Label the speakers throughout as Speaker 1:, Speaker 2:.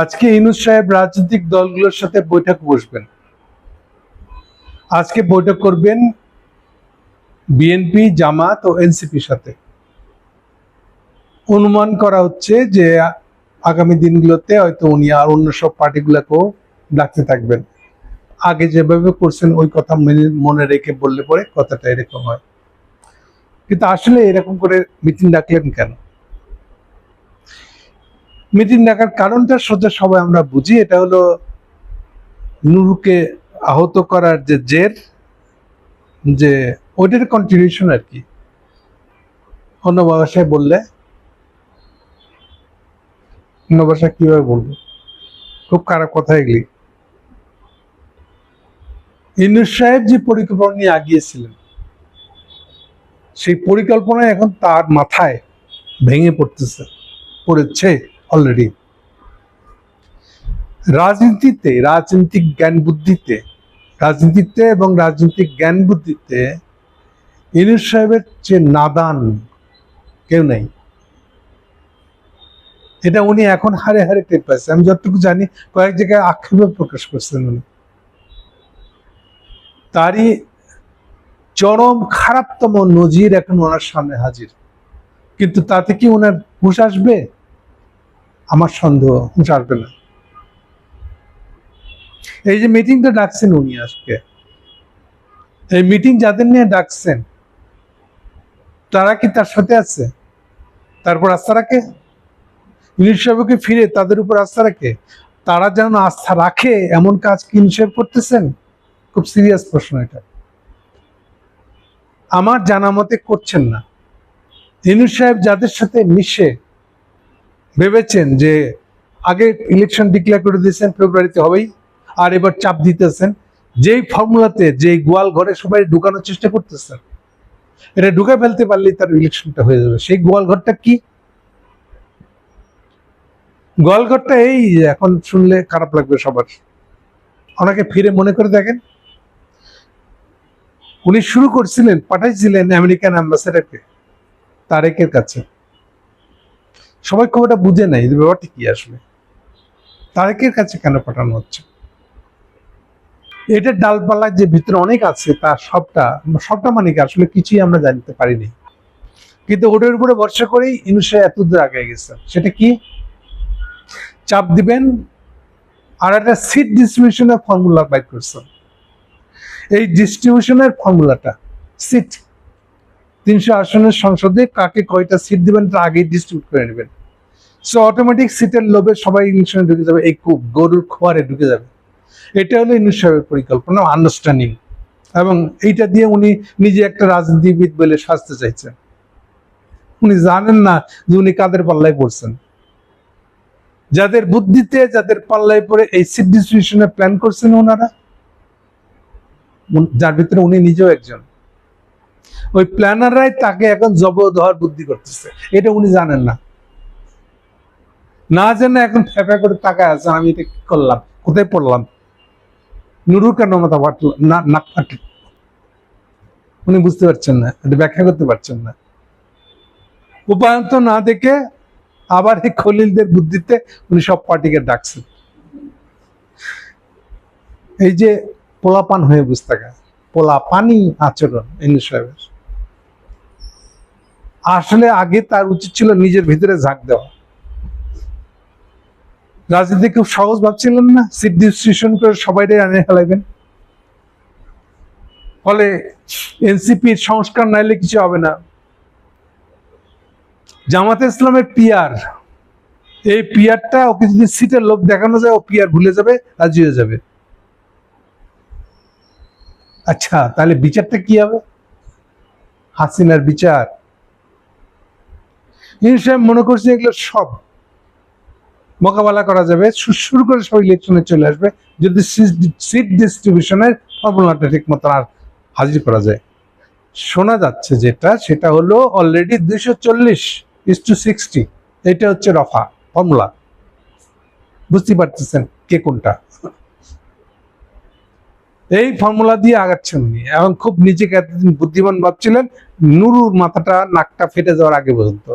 Speaker 1: আজকে ইনুস সাহেব রাজনৈতিক দলগুলোর সাথে বৈঠক বসবেন। আজকে বৈঠক করবেন বিএনপি, জামাত ও এনসিপির সাথে। অনুমান করা হচ্ছে যে আগামী দিনগুলোতে হয়তো উনি আর অন্য সব পার্টিগুলোকেও ডাকতে থাকবেন। আগে যেভাবে করছেন ওই কথা মেনে রেখে বললে পরে কথাটা এরকম হয়। কিন্তু আসলে এরকম করে মিটিং ডাকলেন কেন? মিটিং ডাকার কারণটা সোজা সবাই আমরা বুঝি, এটা হলো নুরুকে আহত করার যে জের, যে ওইটার কন্টিনিউশন আর কি। অন্য ভাষায় বললে, অন্য ভাষায় কীভাবে বলব? খুব খারাপ কথা এগুলি। ইনুস সাহেব যে পরিকল্পনা নিয়ে আগিয়েছিলেন, সেই পরিকল্পনা এখন তার মাথায় ভেঙে পড়তেছে, পড়েছে। অলরেডি রাজনীতিতে, রাজনৈতিক জ্ঞান বুদ্ধিতে, রাজনীতিতে এবং রাজনৈতিক জ্ঞান বুদ্ধিতে ইনুস সাহেবের যে নাদান কেউ নেই। এটা উনি এখন হারে হারে টের পাচ্ছে আমি যতটুকু জানি, কয়েক জায়গায় আক্ষেপও প্রকাশ করছেন উনি। তারই চরম খারাপতম নজির এখন ওনার সামনে হাজির। কিন্তু তাতে কি ওনার হুশ আসবে? আমার সন্দেহ হুশ না। এই যে মিটিংটা ডাকছেন উনি আজকে। এই মিটিং যাদের নিয়ে ডাকছেন, তারা কি তার সাথে আছে? তারপর আস্থা রাখে ইউনিট ফিরে? তাদের উপর আস্থা রাখে তারা যেন আস্থা রাখে, এমন কাজ কি ইউনিট করতেছেন? খুব সিরিয়াস প্রশ্ন এটা। আমার জানা মতে করছেন না। ইনুস সাহেব যাদের সাথে মিশে ভেবেছেন যে আগে ইলেকশন ডিক্লেয়ার করে দিয়েছেন, ফেব্রুয়ারিতে হবেই, আর এবার চাপ দিতেছেন। যেই ফর্মুলাতে যে গোয়াল ঘরে সবাই ঢুকানোর চেষ্টা করতেছেন এটা ঢুকে ফেলতে পারলেই তার ইলেকশনটা হয়ে যাবে। সেই গোয়াল ঘরটা কি? গোয়াল ঘরটা এই, এখন শুনলে খারাপ লাগবে সবার। ওনাকে ফিরে মনে করে দেখেন, উনি শুরু করছিলেন, পাঠাইছিলেন আমেরিকান অ্যাম্বাসেডারকে তারেকের কাছে। সবাই খুব এটা বুঝে নাই যে ব্যাপারটা কি আসলে। তারেকের কাছে কেন পাঠানো হচ্ছে? এটা ডালপালা যে ভিতরে অনেক আছে, তার সবটা সবটা মানে কি আসলে কিছুই আমরা জানতে পারিনি। কিন্তু ওটার উপরে ভরসা করেই ইনুসে এত দূর আগে গেছে সেটা কি? চাপ দিবেন আর একটা সিট ডিস্ট্রিবিউশনের ফর্মুলা বাইর করছেন। এই ডিস্ট্রিবিউশনের ফর্মুলাটা সিট তিনশো আসনের সংসদে কাকে কয়টা সিট দিবেন তার আগেই ডিস্ট্রিবিউট করে নেবেন। সো অটোমেটিক সিটের লোভে সবাই ইলেকশনে ঢুকে যাবে, এই কূপ গরুর খোয়ারে ঢুকে যাবে। এটা হলো ইনুস সাহেবের পরিকল্পনা আন্ডারস্ট্যান্ডিং এবং এইটা দিয়ে উনি নিজে একটা রাজনীতিবিদ বলে সাজতে চাইছেন। উনি জানেন না যে উনি কাদের পাল্লায় পড়ছেন। যাদের বুদ্ধিতে, যাদের পাল্লায় পড়ে এই সিট ডিস্ট্রিবিউশনের প্ল্যান করছেন ওনারা। যার ভিতরে উনি নিজেও একজন। ওই প্ল্যানাররাই তাকে এখন জবরদহর বুদ্ধি করতেছে। এটা উনি জানেন না। না জেনে এখন ফেফা করে তাকায় আছেন আমি এটা কি করলাম? কোথায় পড়লাম? নুরু কেন মাথা ফাটল? না ফাটল। উনি বুঝতে পারছেন না, এটা ব্যাখ্যা করতে পারছেন না। উপায়ন্ত না দেখে আবার এই খলিলদের বুদ্ধিতে উনি সব পার্টিকে ডাকছেন। এই যে পোলাপান হয়ে বুঝতে পোলাপানি আচরণ ইংলিশ সাহেবের। আসলে আগে তার উচিত ছিল নিজের ভিতরে ঝাঁক দেওয়া। রাজনীতি খুব সহজ ভাবছিলেন না? সিট ডিস্ট্রিবিউশন করে সবাই আনে ফেলাইবেন। ফলে এনসিপির সংস্কার নাইলে কিছু হবে না। জামাতে ইসলামের পিয়ার এই পিয়ারটা ওকে যদি সিটের লোভ দেখানো যায়, ও পিয়ার ভুলে যাবে, রাজি হয়ে যাবে। আচ্ছা তাহলে বিচারটা কি হবে? হাসিনার বিচার। সাহেব মনে করছে এগুলো সব মোকাবেলা করা যাবে শুরু করে সব ইলেকশনে চলে আসবে, যদি সিট ডিস্ট্রিবিউশনের ফর্মুলাটা ঠিক মতো আর হাজির করা যায়। শোনা যাচ্ছে যেটা, সেটা হলো অলরেডি দুইশো চল্লিশ ইস টু সিক্সটি এটা হচ্ছে রফা ফর্মুলা বুঝতে পারতেছেন কে কোনটা। এই ফর্মুলা দিয়ে আগাচ্ছেন উনি। এবং খুব নিজেকে এতদিন বুদ্ধিমান ভাবছিলেন, নুরুর মাথাটা, নাকটা ফেটে যাওয়ার আগে পর্যন্ত।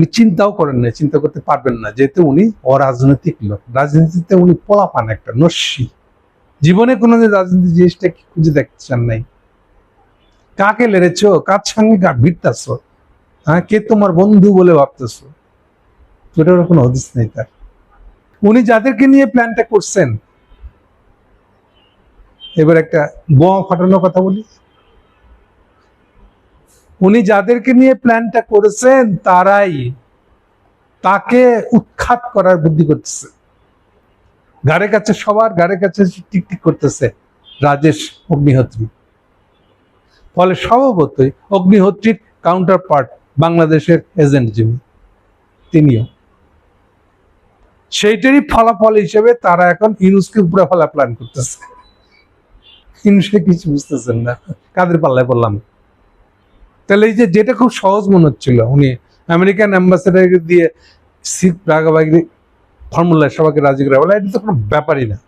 Speaker 1: উনি চিন্তাও করেন না চিন্তা করতে পারবেন না। যেহেতু উনি অরাজনৈতিক লোক, রাজনীতিতে উনি পোলাপান একটা নস্যি। জীবনে কোনোদিন রাজনীতি জিনিসটা কি খুঁজে দেখতে চান নাই? কাকে লেড়েছ? কার সঙ্গে গা ভিড়তাছ হ্যাঁ কে তোমার বন্ধু বলে ভাবতেছ? ওটার কোনো হদিস নেই তার। উনি যাদেরকে নিয়ে প্ল্যানটা করছেন, এবার একটা বোমা ফাটানোর কথা বলি। উনি যাদেরকে নিয়ে প্ল্যানটা করেছেন, তারাই তাকে উৎখাত করার বুদ্ধি করতেছে। গাড়ে কাছে সবার গাড়ে কাছে টিকটিক করতেছে রাজেশ অগ্নিহোত্রী। ফলে স্বভাবতই অগ্নিহোত্রীর কাউন্টার পার্ট বাংলাদেশের এজেন্ট যিনি, তিনিও। সেইটারই ফলাফল হিসেবে তারা এখন ইউনুসকে উপরে ফলা প্ল্যান করতেছে। ইউনুসকে কিছু বুঝতেছেন না? কাদের পাল্লায় বললাম তাহলে এই যে যেটা খুব সহজ মনে হচ্ছিল, উনি আমেরিকান অ্যাম্বাসেডারকে দিয়ে সিট ভাগাভাগি ফর্মুলায় সবাইকে রাজি করে বলে, এটা তো কোনো ব্যাপারই না।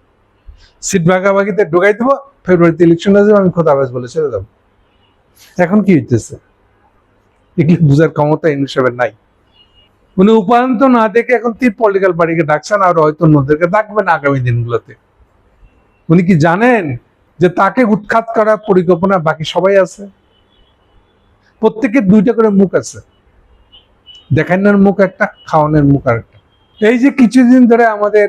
Speaker 1: সিট ভাগাভাগিতে ঢোকাই দেবো, ফেব্রুয়ারিতে ইলেকশন আসবে, আমি খোদাবাজ বলে ছেড়ে দেবো। এখন কি হইতেছে? এগুলি বুঝার ক্ষমতা ইনু সাহেবের নাই। উনি উপায়ন্ত না দেখে এখন তিন পলিটিক্যাল পার্টিকে ডাকছেন, আর হয়তো অন্যদেরকে ডাকবেন আগামী দিনগুলোতে। উনি কি জানেন যে তাকে উৎখাত করার পরিকল্পনা বাকি সবাই আছে? প্রত্যেকের দুইটা করে মুখ আছে। দেখানোর মুখ একটা, খাওয়ানোর মুখ আর একটা এই যে কিছুদিন ধরে আমাদের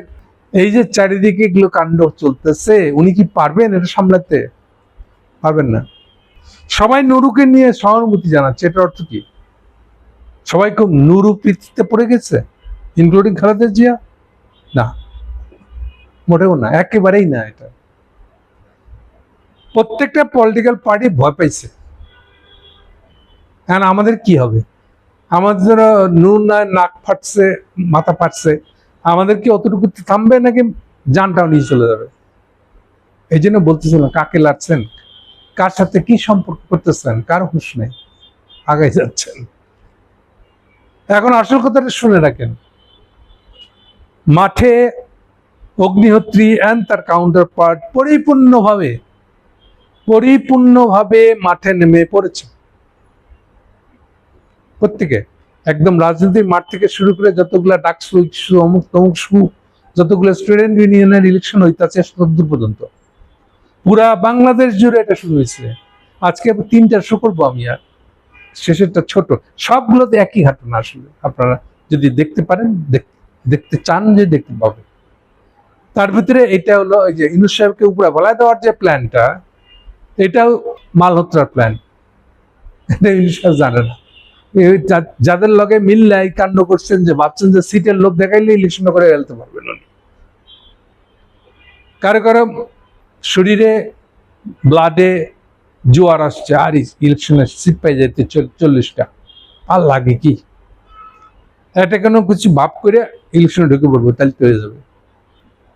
Speaker 1: এই যে চারিদিকে এগুলো কাণ্ড চলতেছে, উনি কি পারবেন এটা সামলাতে? পারবেন না। সবাই নুরুকে নিয়ে সহানুভূতি জানাচ্ছে, এটার অর্থ কি? সবাই খুব নুরু পৃথিবীতে পড়ে গেছে ইনক্লুডিং খালেদা জিয়া? না। মোটেও না, একেবারেই না এটা। প্রত্যেকটা পলিটিক্যাল পার্টি ভয় পাইছে। এখন আমাদের কি হবে? আমাদের নুন নাক ফাটছে, মাথা ফাটছে, আমাদের কি অতটুকু থামবে নাকি জানটাও নিয়ে চলে যাবে? এই জন্য বলতেছিলাম কাকে লাগছেন? কার সাথে কি সম্পর্ক করতেছেন? কার হুশ নেই? আগে যাচ্ছেন। এখন আসল কথাটা শুনে রাখেন। মাঠে অগ্নিহোত্রী অ্যান্ড তার কাউন্টার পার্ট পরিপূর্ণভাবে পরিপূর্ণভাবে মাঠে নেমে পড়েছে। প্রত্যেকে। একদম রাজনীতির মাঠ থেকে শুরু করে যতগুলা ডাকসু ইকসু অমুক তমুক সু যতগুলো স্টুডেন্ট ইউনিয়নের ইলেকশন হইতাছে তদ্দূর পর্যন্ত। পুরা বাংলাদেশ জুড়ে এটা শুরু হয়েছে। আজকে তিনটা শো করব আমি আর। শেষেরটা ছোট। সবগুলোতে একই ঘটনা আসলে। আপনারা যদি দেখতে পারেন, দেখ- দেখতে চান যে দেখতে পাবেন। তার ভিতরে এটা হলো ওই যে ইনুস সাহেবকে উপরে বলায় দেওয়ার যে প্ল্যানটা এটাও মালহোত্রার প্ল্যান এটা ইনুস সাহেব জানে না। এই যাদের লগে মিললে এই কাণ্ড করছেন যে, ভাবছেন যে সিটের লোক দেখাইলে ইলেকশন করে ফেলতে পারবেন কারও কারও শরীরে ব্লাডে জোয়ার আসছে, আর ইলেকশনের সিট পাই যেতে চল্লিশটা। আর লাগে কি? এটা কেন কিছু ভাব করে ইলেকশনে ঢুকে পড়ব, তাহলে তো হয়ে যাবে।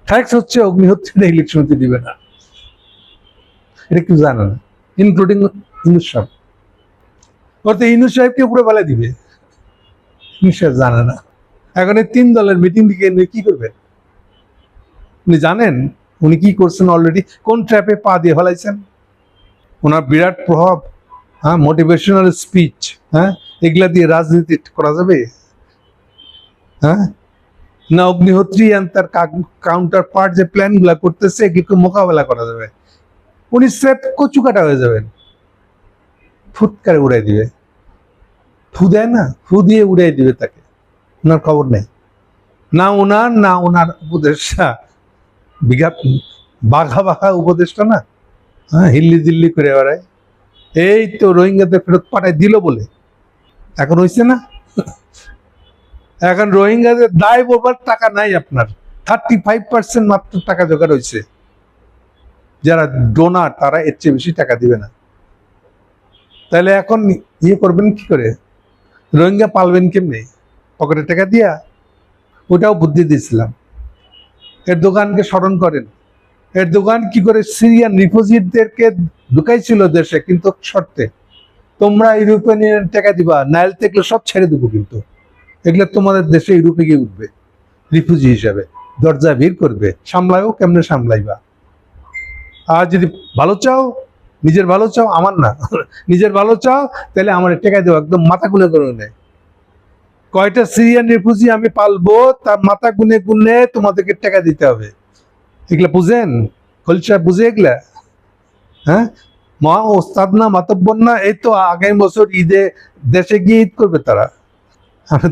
Speaker 1: ফ্যাক্স হচ্ছে অগ্নিহোত্রীরা ইলেকশন দিবে না। এটা কেউ জানে না ইনক্লুডিং সাহেব ওর তো ইনুস সাহেবকে উপরে বলে দিবে। ইনুস সাহেব জানে না। এখন এই তিন দলের মিটিং দিকে কি করবেন? উনি জানেন? উনি কি করছেন অলরেডি কোন ট্র্যাপে পা দিয়ে ফেলাইছেন? ওনার বিরাট প্রভাব হ্যাঁ মোটিভেশনাল স্পিচ হ্যাঁ এগুলা দিয়ে রাজনীতি করা যাবে? হ্যাঁ? না অগ্নিহোত্রী তার কাউন্টার পার্ট যে প্ল্যানগুলা করতেছে, এগুলোকে মোকাবেলা করা যাবে। উনি সেফ কচুকাটা হয়ে যাবেন। ফুটকারে উড়াই দিবে। ফু দেয় না, ফু দিয়ে উড়াই দিবে তাকে। ওনার খবর নেই। না ওনার না ওনার উপদেষ্টা। বিঘা বাঘা বাঘা উপদেষ্টা না? হ্যাঁ হিল্লি দিল্লি করে বেড়ায়। এই তো রোহিঙ্গাদের ফেরত পাঠায় দিল বলে। এখন হয়েছে না? এখন রোহিঙ্গাদের দায় বোবার টাকা নাই আপনার। থার্টি ফাইভ পার্সেন্ট মাত্র টাকা জোগাড় হয়েছে যারা ডোনার তারা এর চেয়ে বেশি টাকা দিবে না। তাহলে এখন ইয়ে করবেন কি করে? রোহিঙ্গা পালবেন কেমনি? পকেটে টাকা দিয়া? ওটাও বুদ্ধি দিয়েছিলাম। এর দোকানকে স্মরণ করেন। এর দোকান কি করে সিরিয়ান রিফিউজিদেরকে ঢুকাইছিল দেশে, কিন্তু শর্তে। তোমরা ইউরোপিয়ান ইউনিয়ন টাকা দিবা, নাইল থেকে সব ছেড়ে দেবো কিন্তু। এগুলো তোমাদের দেশে ইউরোপে গিয়ে উঠবে, রিফিউজি হিসাবে। দরজা ভিড় করবে, সামলায়ও কেমনে সামলাইবা? আর যদি ভালো চাও নিজের ভালো চাও, আমার না। নিজের ভালো চাও, তাহলে আমার টাকা দেবো, একদম মাথা গুনে করে নেয় কয়টা সিরিয়ান রিফিউজি আমি পালবো, তার মাথা গুনে গুনে তোমাদেরকে টাকা দিতে হবে। এগুলা বুঝেন? খলসা বুঝে এগুলা? হ্যাঁ? মা ওস্তাদ না, মাতব্বর না, এই তো আগামী বছর ঈদে দেশে গিয়ে ঈদ করবে তারা।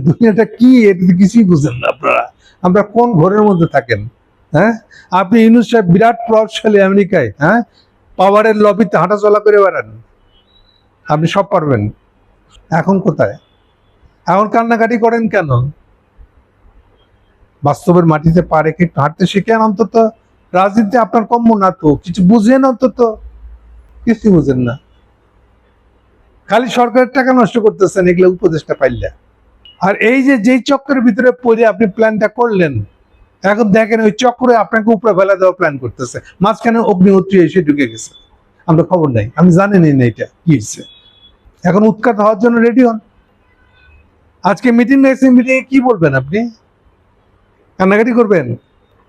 Speaker 1: দুনিয়াটা কি এটা কিছুই বুঝেন না আপনারা। আমরা কোন ঘরের মধ্যে থাকেন? হ্যাঁ? আপনি ইউনুস সাহেব বিরাট প্রভাবশালী আমেরিকায় হ্যাঁ? পাওয়ারের লবিতে হাঁটাচলা করে বেড়ান। আপনি সব পারবেন। এখন কোথায়? এখন কান্নাকাটি করেন কেন? বাস্তবের মাটিতে পা রেখে একটু হাঁটতে শিখেন, অন্তত রাজনীতি আপনার কম্য না তো, কিছু বুঝেন অন্তত? কিছু বুঝেন না। খালি সরকারের টাকা নষ্ট করতেছেন, এগুলো উপদেশটা পাইলে আর এই যে যেই চক্রের ভিতরে পড়ে আপনি প্ল্যানটা করলেন এখন দেখেন ওই চক্রে আপনাকে উপরে ফেলা দেওয়া প্ল্যান করতেছে। মাঝখানে অগ্নিহোত্রী এসে ঢুকে গেছে। আমরা খবর নাই। আমি জানিনি না এটা কি হচ্ছে এখন উৎখাত হওয়ার জন্য রেডি হন। আজকে মিটিং রেখেছেন মিটিংয়ে কি বলবেন আপনি? কান্নাকাটি করবেন?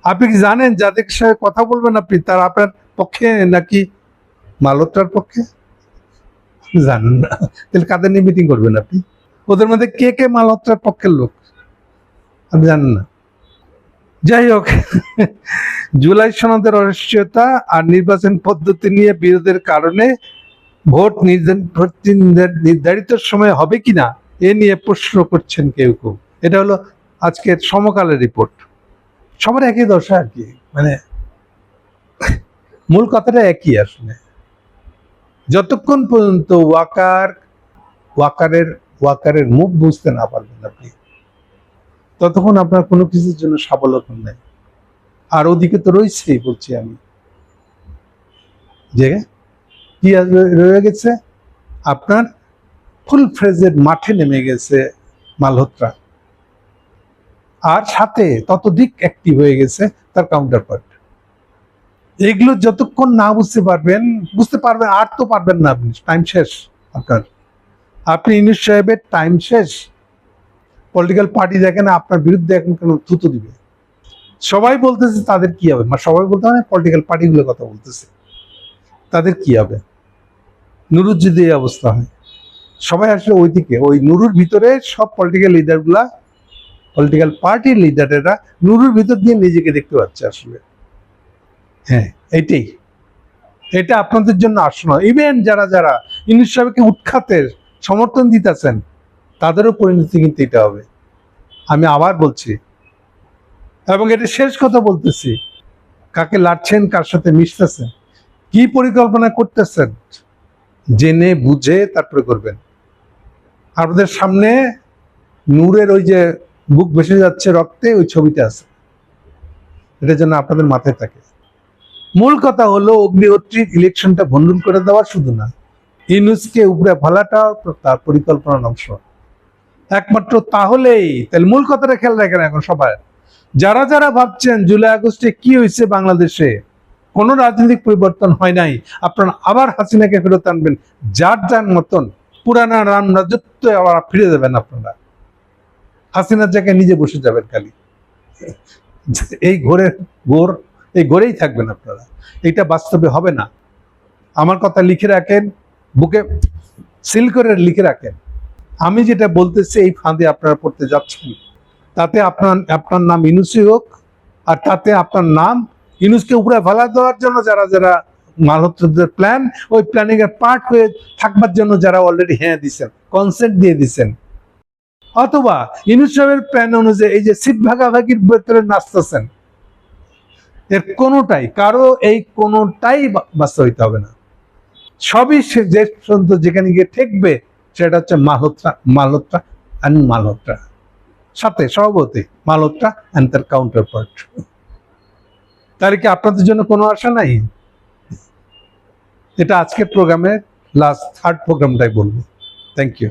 Speaker 1: আপনি কি জানেন যাদের সাথে কথা বলবেন আপনি, তার আপনার পক্ষে নাকি মালত্রার পক্ষে? জানেন না। তাহলে কাদের নিয়ে মিটিং করবেন আপনি? ওদের মধ্যে কে কে মালহত্যার পক্ষের লোক? আপনি জানেন না। যাই হোক জুলাই সনদের অনিশ্চয়তা আর নির্বাচন পদ্ধতি নিয়ে বিরোধের কারণে ভোট নির্ধারিত সময় হবে কিনা, এ নিয়ে প্রশ্ন করছেন কেউ কেউ। এটা হলো আজকের সমকালের রিপোর্ট। সবার একই দশা আর কি মানে মূল কথাটা একই আসলে। যতক্ষণ পর্যন্ত ওয়াকার ওয়াকারের ওয়াকারের মুখ বুঝতে না পারবেন আপনি ততক্ষণ আপনার কোনো কিছুর জন্য সাবলম্বন নেই। আর ওদিকে তো রয়েছেই বলছি আমি। যে কি রয়ে- গেছে? আপনার ফুল ফ্রেজের মাঠে নেমে গেছে মালহোত্রা। আর সাথে ততোধিক অ্যাক্টিভ হয়ে গেছে তার কাউন্টার পার্ট এগুলো যতক্ষণ না বুঝতে পারবেন বুঝতে পারবেন আর তো পারবেন না আপনি টাইম শেষ আপনার। আপনি ইনুস সাহেবের টাইম শেষ। পলিটিক্যাল পার্টি দেখে না, আপনার বিরুদ্ধে এখন কেন থুতু দিবে। সবাই বলতেছে তাদের কি হবে? মানে সবাই বলতে মানে পলিটিক্যাল পার্টিগুলোর কথা বলতেছে। তাদের কি হবে? নুরুর যদি এই অবস্থা হয়। সবাই আসলে ওইদিকে, ওই নুরুর ভিতরে সব পলিটিক্যাল লিডারগুলা পলিটিক্যাল পার্টির লিডারেরা নুরুর ভিতর দিয়ে নিজেকে দেখতে পাচ্ছে আসলে। হ্যাঁ এটাই। এটা আপনাদের জন্য আসন্ন ইভেন যারা যারা ইংলিশ সাহেবকে উৎখাতের সমর্থন দিতেছেন তাদেরও পরিণতি কিন্তু এটা হবে। আমি আবার বলছি, এবং এটা শেষ কথা বলতেছি, কাকে লাড়ছেন কার সাথে মিশতেছেন, কি পরিকল্পনা করতেছেন, জেনে বুঝে তারপরে করবেন। আপনাদের সামনে নূরের ওই যে বুক ভেসে যাচ্ছে রক্তে, ওই ছবিটা আছে। এটা যেন আপনাদের মাথায় থাকে। মূল কথা হলো, অগ্নিহোত্রীর ইলেকশনটা ভণ্ডুল করে দেওয়া শুধু না ইনুসকে উপরে ফেলাটাও তার পরিকল্পনার অংশ। একমাত্র তাহলেই তাহলে মূল কথাটা খেয়াল রাখেন এখন সবাই। যারা যারা ভাবছেন জুলাই আগস্টে কি হয়েছে বাংলাদেশে, কোনো রাজনৈতিক পরিবর্তন হয় নাই, আপনারা আবার হাসিনাকে ফেরত আনবেন, যার যার মতন পুরানা রাম রাজত্ব আবার ফিরে যাবেন আপনারা। হাসিনার জায়গায় নিজে বসে যাবেন খালি। এই ঘোরের ঘোর, এই ঘোরেই থাকবেন আপনারা। এটা বাস্তবে হবে না। আমার কথা লিখে রাখেন, বুকে সিল করে লিখে রাখেন। আমি যেটা বলতেছি, এই ফাঁদে আপনারা পড়তে যাচ্ছেন। তাতে আপনার আপনার নাম ইনুসি হোক, আর তাতে আপনার নাম ইনুসকে উপরে ফেলা দেওয়ার জন্য যারা যারা মালহত্রদের প্ল্যান ওই প্ল্যানিং এর পার্ট হয়ে থাকবার জন্য যারা অলরেডি হ্যাঁ দিচ্ছেন কনসেন্ট দিয়ে দিচ্ছেন অথবা ইনুস সাহেবের প্ল্যান অনুযায়ী এই যে সিট ভাগাভাগির ভেতরে নাচতেছেন, এর কোনোটাই, কারও এই কোনোটাই বাস্তবিত হবে না। সবই যে পর্যন্ত যেখানে গিয়ে ঠেকবে সেটা হচ্ছে মালহোত্রা মালহোত্রা অ্যান্ড মালহোত্রা। সাথে সভাপতি, মালহোত্রা অ্যান্ড তার কাউন্টার পার্ট তাহলে কি আপনাদের জন্য কোনো আশা নাই? এটা আজকের প্রোগ্রামের লাস্ট থার্ড প্রোগ্রামটাই বলব। Thank you